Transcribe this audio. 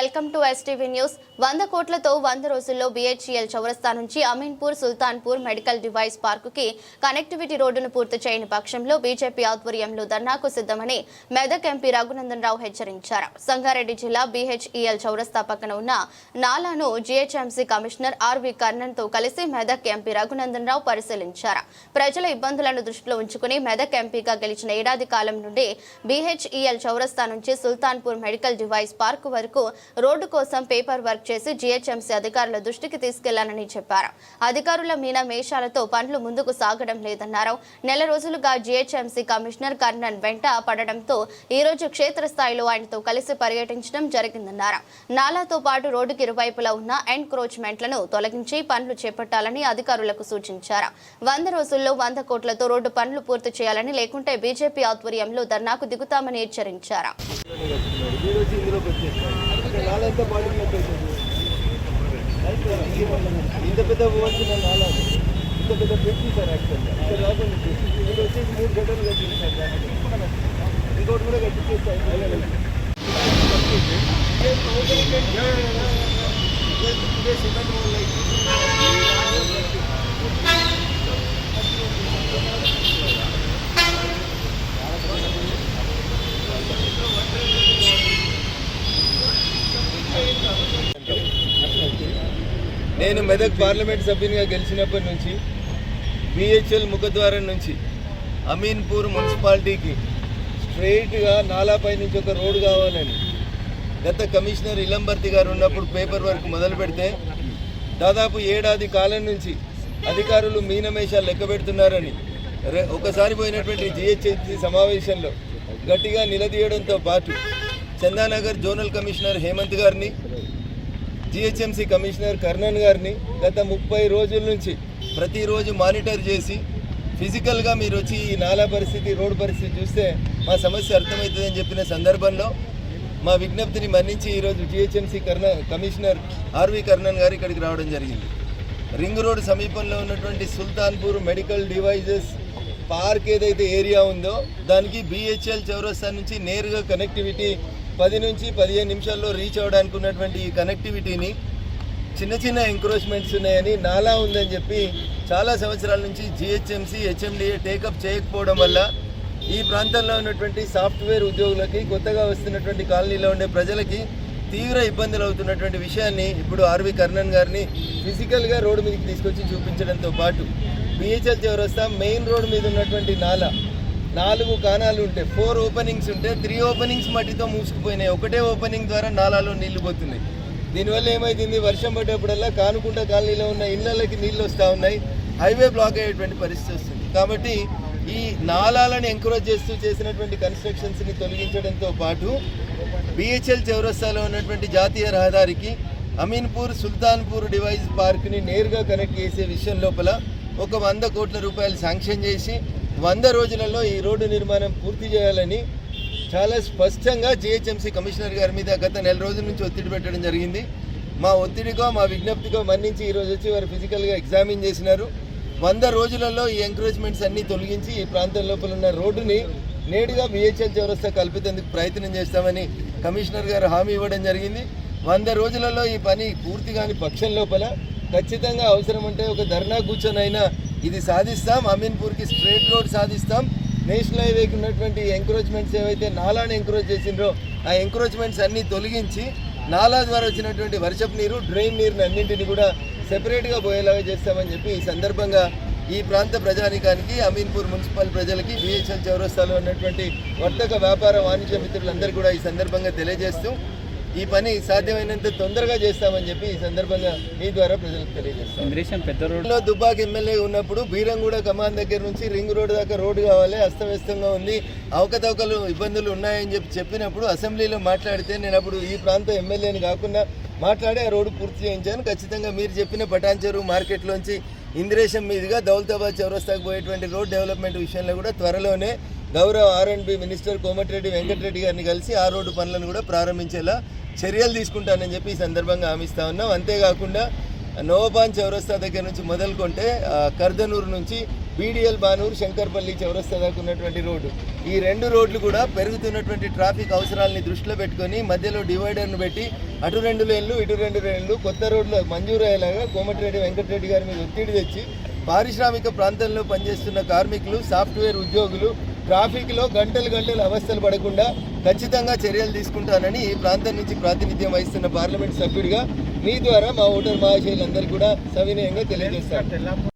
Welcome to STV news వంద కోట్లతో వంద రోజుల్లో బీహెచ్ఎల్ చౌరస్తా నుంచి అమీన్పూర్ సుల్తాన్పూర్ మెడికల్ డివైస్ పార్కుకి కనెక్టివిటీ రోడ్డును పూర్తి చేయని పక్షంలో బీజేపీ ఆధ్వర్యంలో ధర్నాకు సిద్ధమని మెదక్ ఎంపీ రఘునందన్ రావు హెచ్చరించారు. సంగారెడ్డి జిల్లా బీహెచ్ఈఎల్ చౌరస్తా పక్కన ఉన్న నాలాను జీహెచ్ఎంసీ కమిషనర్ ఆర్వి కర్ణన్తో కలిసి మెదక్ ఎంపీ రఘునందన్ రావు పరిశీలించారు. ప్రజల ఇబ్బందులను దృష్టిలో ఉంచుకుని మెదక్ ఎంపీగా గెలిచిన ఏడాది కాలం నుండి బీహెచ్ఈఎల్ చౌరస్తా నుంచి సుల్తాన్పూర్ మెడికల్ డివైస్ పార్క్ వరకు రోడ్డు కోసం పేపర్ వర్క్ చేసి జీహెచ్ఎంసీ అధికారుల దృష్టికి తీసుకెళ్ళానని చెప్పారు. అధికారుల మీన మేషాలతో పనులు ముందుకు సాగడం లేదన్నారు. నెల రోజులుగా జీహెచ్ఎంసీ కమిషనర్ కర్ణన్ వెంట పడడంతో ఈ రోజు క్షేత్రస్థాయిలో ఆయనతో కలిసి పర్యటించడం జరిగిందన్నారు. నాలాతో పాటు రోడ్డుకి ఇరువైపులా ఉన్న ఎన్క్రోచ్మెంట్లను తొలగించి పనులు చేపట్టాలని అధికారులకు సూచించారు. వంద రోజుల్లో వంద కోట్లతో రోడ్డు పనులు పూర్తి చేయాలని లేకుంటే బీజేపీ ఆధ్వర్యంలో ధర్నాకు దిగుతామని హెచ్చరించారు. నాలుగు బాడీ ఇంత పెద్ద పోవచ్చు పోవాల్సిన నాలుగు ఇంత పెద్ద పెట్టి సార్ యాక్చువల్గా ఇక్కడ రాకుండా మీరు వచ్చేసి మూడు గంటలు కట్టించారు దానికి. ఇంకోటి కూడా కట్టించేస్తారు నేను మెదక్ పార్లమెంట్ సభ్యునిగా గెలిచినప్పటి నుంచి బిహెచ్ఎల్ ముఖద్వారం నుంచి అమీన్పూర్ మున్సిపాలిటీకి స్ట్రైట్గా నాలాపై నుంచి ఒక రోడ్డు కావాలని గత కమిషనర్ ఇలంబర్తి గారు ఉన్నప్పుడు పేపర్ వర్క్ మొదలు పెడితే దాదాపు ఏడాది కాలం నుంచి అధికారులు మీనమేషాలు లెక్క పెడుతున్నారని ఒకసారి పోయినటువంటి జిహెచ్ఎంసీ సమావేశంలో గట్టిగా నిలదీయడంతో పాటు చందానగర్ జోనల్ కమిషనర్ హేమంత్ గారిని జిహెచ్ఎంసీ కమిషనర్ కర్ణన్ గారిని గత ముప్పై రోజుల నుంచి ప్రతిరోజు మానిటర్ చేసి ఫిజికల్గా మీరు వచ్చి ఈ నాలా పరిస్థితి రోడ్డు పరిస్థితి చూస్తే మా సమస్య అర్థమవుతుందని చెప్పిన సందర్భంలో మా విజ్ఞప్తిని మన్నించి ఈరోజు GHMC Karna commissioner RV Karnan గారు ఇక్కడికి రావడం జరిగింది. రింగ్ రోడ్ సమీపంలో ఉన్నటువంటి సుల్తాన్పూర్ మెడికల్ డివైజెస్ పార్క్ ఏదైతే ఏరియా ఉందో దానికి బిహెచ్ఎల్ చౌరస్తా నుంచి నేరుగా కనెక్టివిటీ పది నుంచి పదిహేను నిమిషాల్లో రీచ్ అవ్వడానికి ఉన్నటువంటి ఈ కనెక్టివిటీని చిన్న చిన్న ఎంక్రోచ్మెంట్స్ ఉన్నాయని నాలా ఉందని చెప్పి చాలా సంవత్సరాల నుంచి జిహెచ్ఎంసీ హెచ్ఎండిఏ టేకప్ చేయకపోవడం వల్ల ఈ ప్రాంతంలో ఉన్నటువంటి సాఫ్ట్వేర్ ఉద్యోగులకి కొత్తగా వస్తున్నటువంటి కాలనీలో ఉండే ప్రజలకి తీవ్ర ఇబ్బందులు అవుతున్నటువంటి విషయాన్ని ఇప్పుడు ఆర్వి కర్ణన్ గారిని ఫిజికల్గా రోడ్డు మీదకి తీసుకొచ్చి చూపించడంతో పాటు బిహెచ్ఎల్ చౌరస్తా మెయిన్ రోడ్ మీద ఉన్నటువంటి నాలా నాలుగు కానాలు ఉంటాయి ఫోర్ ఓపెనింగ్స్ ఉంటే త్రీ ఓపెనింగ్స్ మట్టితో మూసుకుపోయినాయి. ఒకటే ఓపెనింగ్ ద్వారా నాలాలో నీళ్ళు పోతున్నాయి. దీనివల్ల ఏమైతుంది? వర్షం పడ్డప్పుడల్లా కానుకుంట కాలనీలో ఉన్న ఇళ్ళకి నీళ్ళు వస్తూ ఉన్నాయి. హైవే బ్లాక్ అయ్యేటువంటి పరిస్థితి వస్తుంది. కాబట్టి ఈ నాలాలను ఎంకరేజ్ చేస్తూ చేసినటువంటి కన్స్ట్రక్షన్స్ని తొలగించడంతో పాటు బిహెచ్ఎల్ చౌరస్తాలో ఉన్నటువంటి జాతీయ రహదారికి అమీన్పూర్ సుల్తాన్పూర్ డివైస్ పార్క్ని నేరుగా కనెక్ట్ చేసే విషయం లోపల ఒక వంద కోట్ల రూపాయలు శాంక్షన్ చేసి వంద రోజులలో ఈ రోడ్డు నిర్మాణం పూర్తి చేయాలని చాలా స్పష్టంగా జిహెచ్ఎంసీ కమిషనర్ గారి మీద గత నెల రోజుల నుంచి ఒత్తిడి పెట్టడం జరిగింది. మా ఒత్తిడిగా మా విజ్ఞప్తిగా మన్నించి ఈరోజు వచ్చి వారు ఫిజికల్గా ఎగ్జామిన్ చేసినారు. వంద రోజులలో ఈ ఎంకరేజ్మెంట్స్ అన్నీ తొలగించి ఈ ప్రాంతం లోపల ఉన్న రోడ్డుని నేడుగా బిహెచ్ఎల్ చౌరస్తా కల్పితేందుకు ప్రయత్నం చేస్తామని కమిషనర్ గారు హామీ ఇవ్వడం జరిగింది. వంద రోజులలో ఈ పని పూర్తి కాని పక్షం లోపల ఖచ్చితంగా అవసరం అంటే ఒక ధర్నా కూర్చొనైనా ఇది సాధిస్తాం అమీన్పూర్కి స్ట్రేట్ రోడ్ సాధిస్తాం. నేషనల్ హైవేకి ఉన్నటువంటి ఎంక్రోచ్మెంట్స్ ఏవైతే నాలాను ఎంక్రోచ్ చేసిండ్రో ఆ ఎంక్రోచ్మెంట్స్ అన్నీ తొలగించి నాలా ద్వారా వచ్చినటువంటి వర్షపు నీరు డ్రైన్ నీరుని అన్నింటిని కూడా సెపరేట్గా పోయేలాగా చేస్తామని చెప్పి ఈ సందర్భంగా ఈ ప్రాంత ప్రజానికానికి అమీన్పూర్ మున్సిపల్ ప్రజలకి బిహెచ్ఎల్ చౌరస్తాలో ఉన్నటువంటి వర్తక వ్యాపార వాణిజ్య మిత్రులందరూ కూడా ఈ సందర్భంగా తెలియజేస్తూ ఈ పని సాధ్యమైనంత తొందరగా చేస్తామని చెప్పి ఈ సందర్భంగా మీ ద్వారా ప్రజలకు తెలియజేస్తాం. పెద్ద రోడ్. లో దుబ్బాక ఎమ్మెల్యే ఉన్నప్పుడు బీరంగూడ కమాన్ దగ్గర నుంచి రింగ్ రోడ్ దాకా రోడ్డు కావాలి అస్తవ్యస్తంగా ఉంది అవకతవకలు ఇబ్బందులు ఉన్నాయని చెప్పి చెప్పినప్పుడు అసెంబ్లీలో మాట్లాడితే నేను అప్పుడు ఈ ప్రాంత ఎమ్మెల్యేని కాకుండా మాట్లాడి ఆ రోడ్డు పూర్తి చేయించాను. ఖచ్చితంగా మీరు చెప్పిన పటాన్చెరు మార్కెట్లోంచి ఇంద్రేశం మీదుగా దౌలతాబాద్ చౌరస్తాకు పోయేటువంటి రోడ్ డెవలప్మెంట్ విషయంలో కూడా త్వరలోనే గౌరవ R and B minister Komatireddy Venkat Reddy గారిని కలిసి ఆ రోడ్డు పనులను కూడా ప్రారంభించేలా చర్యలు తీసుకుంటానని చెప్పి ఈ సందర్భంగా హామీస్తా ఉన్నాం. అంతేకాకుండా నోబాన్ చౌరస్తా దగ్గర నుంచి మొదలుకొంటే కర్దనూరు నుంచి బీడిఎల్ బానూరు శంకర్పల్లి చౌరస్తా దాకా ఉన్నటువంటి రోడ్డు. ఈ రెండు రోడ్లు కూడా పెరుగుతున్నటువంటి ట్రాఫిక్ అవసరాలని దృష్టిలో పెట్టుకొని మధ్యలో డివైడర్ను పెట్టి అటు రెండు లేన్లు ఇటు రెండు లేన్లు కొత్త రోడ్లు మంజూరు అయ్యేలాగా కోమటిరెడ్డి వెంకటరెడ్డి గారి మీద ఒత్తిడి తెచ్చి పారిశ్రామిక ప్రాంతంలో పనిచేస్తున్న కార్మికులు సాఫ్ట్వేర్ ఉద్యోగులు ట్రాఫిక్లో గంటలు గంటలు అవస్థలు పడకుండా ఖచ్చితంగా చర్యలు తీసుకుంటానని ఈ ప్రాంతం నుంచి ప్రాతినిధ్యం వహిస్తున్న పార్లమెంట్ సభ్యుడిగా మీ ద్వారా మా ఓటర్ అందరూ కూడా సవినయంగా తెలియజేస్తారు